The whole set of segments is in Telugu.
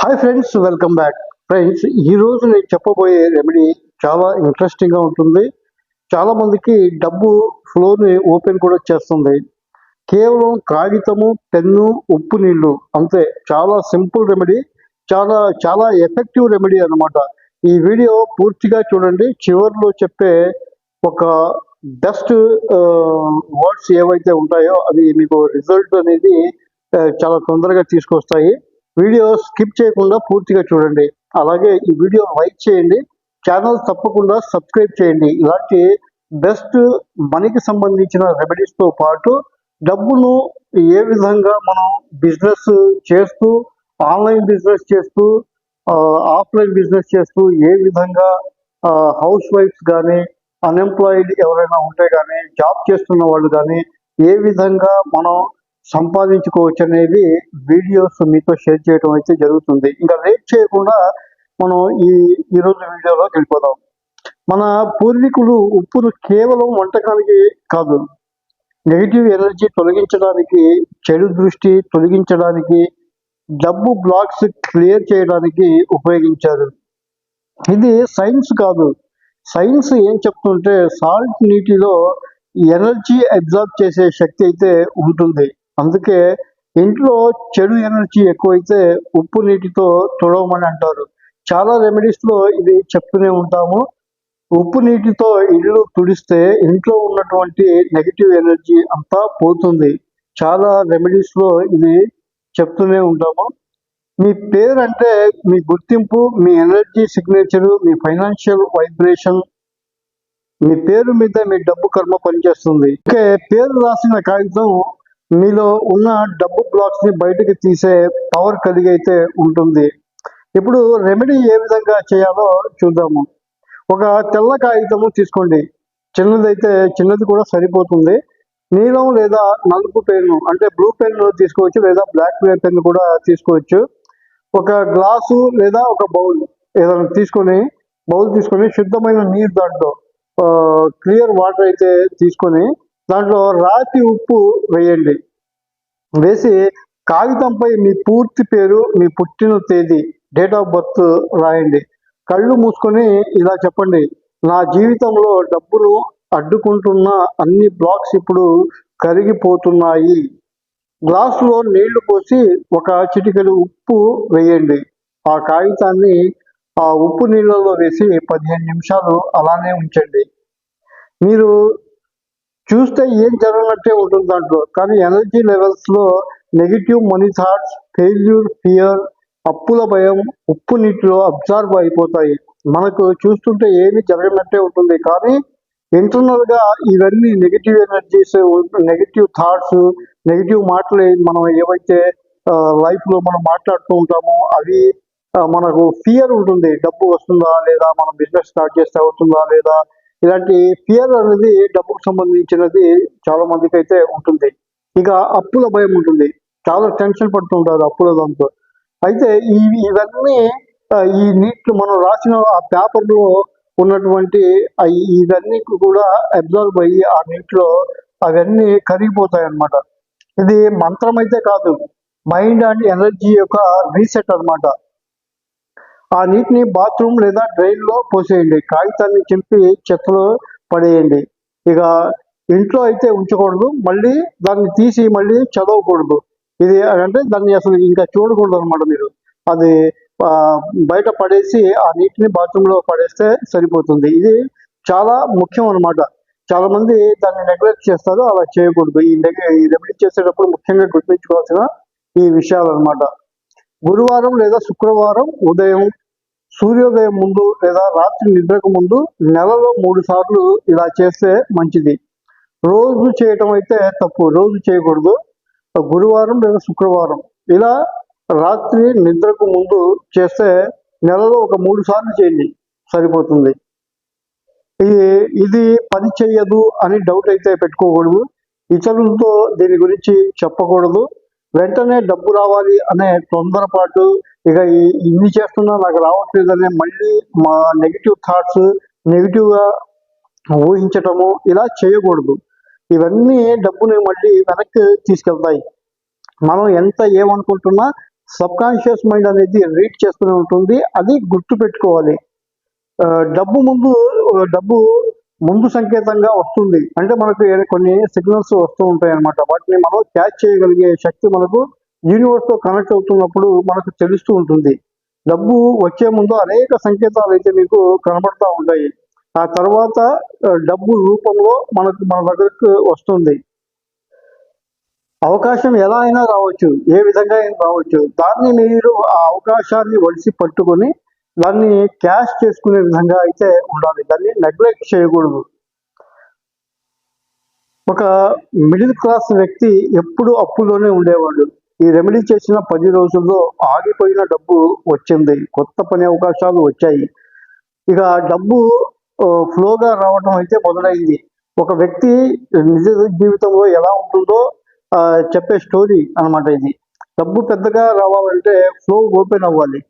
Hi friends welcome back friends ఈ రోజు నేను చెప్పబోయే రెమెడీ చాలా ఇంట్రెస్టింగ్గా ఉంటుంది. చాలా మందికి డబ్బు ఫ్లోని ఓపెన్ కూడా చేస్తుంది. కేవలం కాగితము పెన్ను ఉప్పు నీళ్ళు అంతే. చాలా సింపుల్ రెమెడీ చాలా చాలా ఎఫెక్టివ్ రెమెడీ అన్నమాట. ఈ వీడియో పూర్తిగా చూడండి. చివరిలో చెప్పే ఒక బెస్ట్ వర్డ్స్ ఏవైతే ఉంటాయో అవి మీకు రిజల్ట్ అనేది చాలా తొందరగా తీసుకొస్తాయి. వీడియో స్కిప్ చేయకుండా పూర్తిగా చూడండి. అలాగే ఈ వీడియో లైక్ చేయండి. ఛానల్ తప్పకుండా సబ్స్క్రైబ్ చేయండి. ఇలాంటి బెస్ట్ మనీకి సంబంధించిన రెమెడీస్తో పాటు డబ్బును ఏ విధంగా మనం బిజినెస్ చేస్తూ ఆన్లైన్ బిజినెస్ చేస్తూ ఆఫ్లైన్ బిజినెస్ చేస్తూ ఏ విధంగా హౌస్ వైఫ్స్ కానీ అన్ఎంప్లాయిడ్ ఎవరైనా ఉంటే కానీ జాబ్ చేస్తున్న వాళ్ళు కానీ ఏ విధంగా మనం సంపాదించుకోవచ్చు అనేది వీడియోస్ మీతో షేర్ చేయడం అయితే జరుగుతుంది. ఇంకా లేట్ చేయకుండా మనం ఈ ఈరోజు వీడియోలోకి వెళ్ళిపోదాం. మన పూర్వీకులు ఉప్పును కేవలం వంటకానికి కాదు నెగిటివ్ ఎనర్జీ తొలగించడానికి చెడు దృష్టి తొలగించడానికి డబ్బు బ్లాక్స్ క్లియర్ చేయడానికి ఉపయోగించారు. ఇది సైన్స్ కాదు. సైన్స్ ఏం చెప్తుంటే సాల్ట్ నీటిలో ఎనర్జీ అబ్జార్బ్ చేసే శక్తి అయితే ఉంటుంది. అందుకే ఇంట్లో చెడు ఎనర్జీ ఎక్కువైతే ఉప్పు నీటితో తుడవమని అంటారు. చాలా రెమెడీస్లో ఇది చెప్తూనే ఉంటాము. ఉప్పు నీటితో ఇల్లు తుడిస్తే ఇంట్లో ఉన్నటువంటి నెగిటివ్ ఎనర్జీ అంతా పోతుంది. చాలా రెమెడీస్లో ఇది చెప్తూనే ఉంటాము. మీ పేరు అంటే మీ గుర్తింపు మీ ఎనర్జీ సిగ్నేచర్ మీ ఫైనాన్షియల్ వైబ్రేషన్ మీ పేరు మీద మీ డబ్బు కర్మ పనిచేస్తుంది. ఓకే పేరు రాసిన కాగితం మీలో ఉన్న డబ్బు బ్లాక్స్ని బయటకు తీసే పవర్ కలిగి అయితే ఉంటుంది. ఇప్పుడు రెమెడీ ఏ విధంగా చేయాలో చూద్దాము. ఒక తెల్ల కాగితము తీసుకోండి. చిన్నదైతే చిన్నది కూడా సరిపోతుంది. నీలం లేదా నలుపు పెన్ను అంటే బ్లూ పెన్ను తీసుకోవచ్చు లేదా బ్లాక్ పెన్ను కూడా తీసుకోవచ్చు. ఒక గ్లాసు లేదా ఒక బౌల్ ఏదైనా తీసుకొని బౌల్ తీసుకొని శుద్ధమైన నీరు దాంట్లో క్లియర్ వాటర్ అయితే తీసుకొని దాంట్లో రాతి ఉప్పు వేయండి. వేసి కాగితంపై మీ పూర్తి పేరు మీ పుట్టిన తేదీ డేట్ ఆఫ్ బర్త్ రాయండి. కళ్ళు మూసుకొని ఇలా చెప్పండి నా జీవితంలో డబ్బును అడ్డుకుంటున్న అన్ని బ్లాక్స్ ఇప్పుడు కరిగిపోతున్నాయి. గ్లాసులో నీళ్ళు పోసి ఒక చిటికెడు ఉప్పు వేయండి. ఆ కాగితాన్ని ఆ ఉప్పు నీళ్ళలో వేసి పదిహేను నిమిషాలు అలానే ఉంచండి. మీరు చూస్తే ఏం జరగనట్టే ఉంటుంది దాంట్లో. కానీ ఎనర్జీ లెవెల్స్లో negative money thoughts failure fear అప్పుల భయం ఉప్పు నీటిలో అబ్జర్వ్ అయిపోతాయి. మనకు చూస్తుంటే ఏమి జరగనట్టే ఉంటుంది. కానీ ఇంటర్నల్గా ఇవన్నీ negative energies negative thoughts negative మాటలు మనం ఏవైతే లైఫ్లో మనం మాట్లాడుతూ ఉంటామో అవి మనకు ఫియర్ ఉంటుంది. డబ్బు వస్తుందా లేదా? మనం బిజినెస్ స్టార్ట్ చేస్తే అవుతుందా లేదా? ఇలాంటి ఫియర్ అనేది డబ్బుకు సంబంధించినది చాలా మందికి అయితే ఉంటుంది. ఇక అప్పుల భయం ఉంటుంది. చాలా టెన్షన్ పడుతుంటారు అప్పుల దాంతో. అయితే ఇవి ఇవన్నీ ఈ నీట్లు మనం రాసిన ఆ పేపర్లో ఉన్నటువంటి ఇవన్నీ కూడా అబ్జర్వ్ అయ్యి ఆ నీటిలో అవన్నీ కరిగిపోతాయి అన్నమాట ఇది మంత్రం అయితే కాదు. మైండ్ అండ్ ఎనర్జీ యొక్క రీసెట్ అన్నమాట. ఆ నీటిని బాత్రూమ్ లేదా డ్రైన్లో పోసేయండి. కాగితాన్ని చింపి చెత్తలో పడేయండి. ఇక ఇంట్లో అయితే ఉంచకూడదు. మళ్ళీ దాన్ని తీసి మళ్ళీ చదవకూడదు. ఇది అంటే దాన్ని అసలు ఇంకా చూడకూడదు అనమాట మీరు. అది బయట పడేసి ఆ నీటిని బాత్రూంలో పడేస్తే సరిపోతుంది. ఇది చాలా ముఖ్యం అన్నమాట. చాలా మంది దాన్ని నెగ్లెక్ట్ చేస్తారు. అలా చేయకూడదు. ఈ ఈ రెమెడీ చేసేటప్పుడు ముఖ్యంగా గుర్తుంచుకోవాల్సిన ఈ విషయాలు అన్నమాట. గురువారం లేదా శుక్రవారం ఉదయం సూర్యోదయం ముందు లేదా రాత్రి నిద్రకు ముందు నెలలో మూడు సార్లు ఇలా చేస్తే మంచిది. రోజు చేయటం అయితే తప్పు రోజు చేయకూడదు. గురువారం లేదా శుక్రవారం ఇలా రాత్రి నిద్రకు ముందు చేస్తే నెలలో ఒక మూడు సార్లు చేయండి సరిపోతుంది. ఇది ఇది పని చేయదు అని డౌట్ అయితే పెట్టుకోకూడదు. ఇతరులతో దీని గురించి చెప్పకూడదు. వెంటనే డబ్బు రావాలి అనే తొందరపాటు ఇక ఇన్ని చేస్తున్నా నాకు రావట్లేదు మళ్ళీ మా నెగిటివ్ థాట్స్ నెగిటివ్గా ఊహించటము ఇలా చేయకూడదు. ఇవన్నీ డబ్బుని మళ్ళీ వెనక్కి తీసుకెళ్తాయి. మనం ఎంత ఏమనుకుంటున్నా సబ్కాన్షియస్ మైండ్ అనేది రీడ్ చేస్తూనే ఉంటుంది. అది గుర్తు పెట్టుకోవాలి డబ్బు ముందు డబ్బు ముందు సంకేతంగా వస్తుంది. అంటే మనకు కొన్ని సిగ్నల్స్ వస్తూ ఉంటాయి అన్నమాట వాటిని మనం క్యాచ్ చేయగలిగే శక్తి మనకు యూనివర్స్తో కనెక్ట్ అవుతున్నప్పుడు మనకు తెలుస్తూ ఉంటుంది. డబ్బు వచ్చే ముందు అనేక సంకేతాలు అయితే మీకు కనబడతా ఉంటాయి. ఆ తర్వాత డబ్బు రూపంలో మనకు మన దగ్గరకు వస్తుంది. అవకాశం ఎలా అయినా రావచ్చు. ఏ విధంగా అయినా రావచ్చు. దాన్ని మీరు ఆ అవకాశాన్ని వలిసి పట్టుకొని దాన్ని క్యాష్ చేసుకునే విధంగా అయితే ఉండాలి. దాన్ని నెగ్లెక్ట్ చేయకూడదు. ఒక మిడిల్ క్లాస్ వ్యక్తి ఎప్పుడు అప్పులోనే ఉండేవాడు. ఈ రెమెడీ చేసిన పది రోజుల్లో ఆగిపోయిన డబ్బు వచ్చింది. కొత్త పని అవకాశాలు వచ్చాయి. ఇక డబ్బు ఫ్లోగా రావడం అయితే మొదలైంది. ఒక వ్యక్తి నిజ జీవితంలో ఎలా ఉంటుందో చెప్పే స్టోరీ అన్నమాట ఇది. డబ్బు పెద్దగా రావాలంటే ఫ్లో ఓపెన్ అవ్వాలి.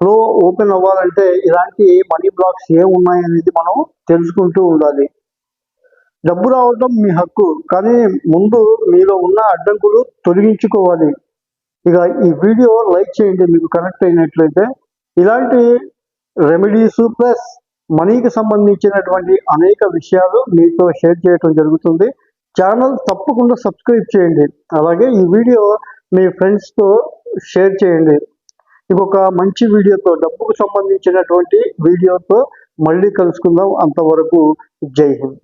ఫ్లో ఓపెన్ అవ్వాలంటే ఇలాంటి మనీ బ్లాక్స్ ఏమున్నాయి అనేది మనం తెలుసుకుంటూ ఉండాలి. డబ్బు రావడం మీ హక్కు కానీ ముందు మీలో ఉన్న అడ్డంకులు తొలగించుకోవాలి. ఇక ఈ వీడియో లైక్ చేయండి మీకు కనెక్ట్ అయినట్లయితే. ఇలాంటి రెమెడీస్ ప్లస్ మనీకి సంబంధించినటువంటి అనేక విషయాలు మీతో షేర్ చేయడం జరుగుతుంది. ఛానల్ తప్పకుండా సబ్స్క్రైబ్ చేయండి. అలాగే ఈ వీడియో మీ ఫ్రెండ్స్తో షేర్ చేయండి. ఇంకొక మంచి వీడియోతో డబ్బుకు సంబంధించినటువంటి వీడియోతో మళ్ళీ కలుసుకుందాం. అంతవరకు జై హింద్.